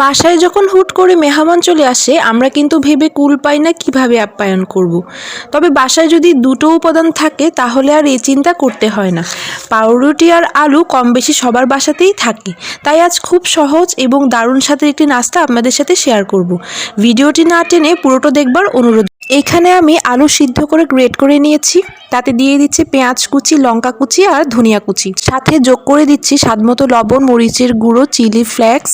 বাসায় যখন হুট করে মেহমান চলে আসে, আমরা কিন্তু ভেবে কুল পাই না কীভাবে আপ্যায়ন করব। তবে বাসায় যদি দুটো উপাদান থাকে, তাহলে আর এই চিন্তা করতে হয় না পাউরুটি আর আলু কম বেশি সবার বাসাতেই থাকে তাই আজ খুব সহজ এবং দারুণ সাথে একটি নাস্তা আপনাদের সাথে শেয়ার করব। ভিডিওটি না টেনে পুরোটা দেখবার অনুরোধ এখানে আমি আলু সিদ্ধ করে গ্রেট করে নিয়েছি। তাতে দিয়ে দিচ্ছি পেঁয়াজ কুচি, লঙ্কা কুচি আর ধনিয়া কুচি। সাথে যোগ করে দিচ্ছি স্বাদমতো লবণ, মরিচের গুঁড়ো, চিলি ফ্লেক্স,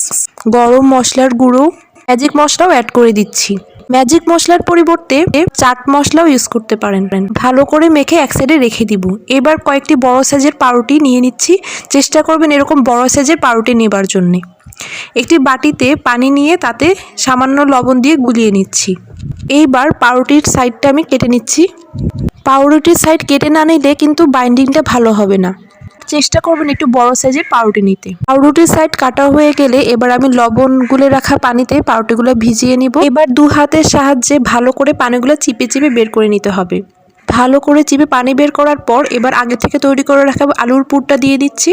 গরম মশলার গুঁড়ো। ম্যাজিক মশলাও অ্যাড করে দিচ্ছি। ম্যাজিক মশলার পরিবর্তে চাট মশলাও ইউজ করতে পারেন। ভালো করে মেখে এক সাইডে রেখে দিব। এবার কয়েকটি বড় সাইজের পাউরুটি নিয়ে নিচ্ছি। চেষ্টা করবেন এরকম বড় সাইজের পাউরুটি নেবার জন্যে। একটি বাটিতে পানি নিয়ে তাতে সামান্য লবণ দিয়ে গুলিয়ে নিচ্ছি। এইবার পাউরুটির সাইডটা আমি কেটে নিচ্ছি। পাউরুটির সাইড কেটে না নিলে কিন্তু বাইন্ডিংটা ভালো হবে না। চেষ্টা করবেন একটু বড় সাইজের পাউরুটি নিতে। পাউরুটির সাইড কাটা হয়ে গেলে এবার আমি লবণ গুলে রাখা পানিতে পাউরুটিগুলো ভিজিয়ে নিব। এবার দু হাতের সাহায্যে ভালো করে পানিগুলো চিপে চিপে বের করে নিতে হবে। ভালো করে চিপে পানি বের করার পর এবার আগে থেকে তৈরি করে রাখা আলুর পুরটা দিয়ে দিচ্ছি।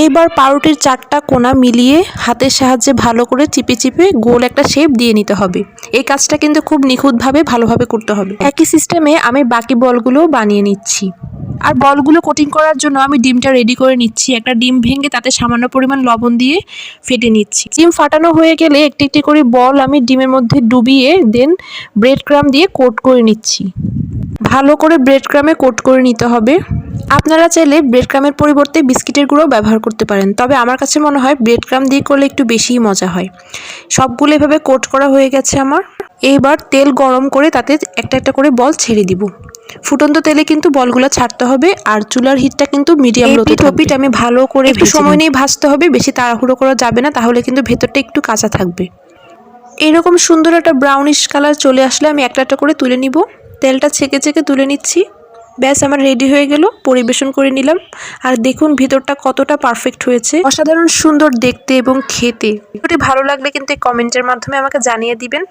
এইবার পাউরুটির চারটা কোনা মিলিয়ে হাতের সাহায্যে ভালো করে চিপে চিপে গোল একটা শেপ দিয়ে নিতে হবে। এই কাজটা কিন্তু খুব নিখুঁতভাবে ভালোভাবে করতে হবে। একই সিস্টেমে আমি বাকি বলগুলো বানিয়ে নিচ্ছি। আর বলগুলো কোটিং করার জন্য আমি ডিমটা রেডি করে নিচ্ছি। একটা ডিম ভেঙে তাতে সামান্য পরিমাণ লবণ দিয়ে ফেটে নিচ্ছি। ডিম ফাটানো হয়ে গেলে একটি একটি করে বল আমি ডিমের মধ্যে ডুবিয়ে দেন ব্রেড ক্রাম দিয়ে কোট করে নিচ্ছি। ভালো করে ব্রেড ক্রামে কোট করে নিতে হবে। আপনারা চাইলে ব্রেড ক্রামের পরিবর্তে বিস্কিটের গুঁড়ো ব্যবহার করতে পারেন তবে আমার কাছে মনে হয় ব্রেড ক্রাম দিয়ে করলে একটু বেশিই মজা হয়। সবগুলো এভাবে কোট করা হয়ে গেছে আমার। এইবার তেল গরম করে তাতে একটা একটা করে বল ছেড়ে দিব। ফুটন্ত তেলে কিন্তু বলগুলো ছাড়তে হবে আর চুলার হিটটা কিন্তু মিডিয়াম লোতে টপিট আমি ভালো করে একটু সময় নিয়ে ভাজতে হবে বেশি তাড়াহুড়ো করা যাবে না তাহলে কিন্তু ভেতরটা একটু কাঁচা থাকবে। এরকম সুন্দর একটা ব্রাউনিশ কালার চলে আসলে আমি একটা একটা করে তুলে নিব। তেলটা ছেঁকে ছেঁকে তুলে নিচ্ছি। ব্যাস, আমার রেডি হয়ে গেল, পরিবেশন করে নিলাম। আর দেখুন, ভিতরটা কতটা পারফেক্ট হয়েছে। অসাধারণ সুন্দর দেখতে এবং খেতে। ভিডিওটি ভালো লাগলে কিন্তু কমেন্টের মাধ্যমে আমাকে জানিয়ে দিবেন।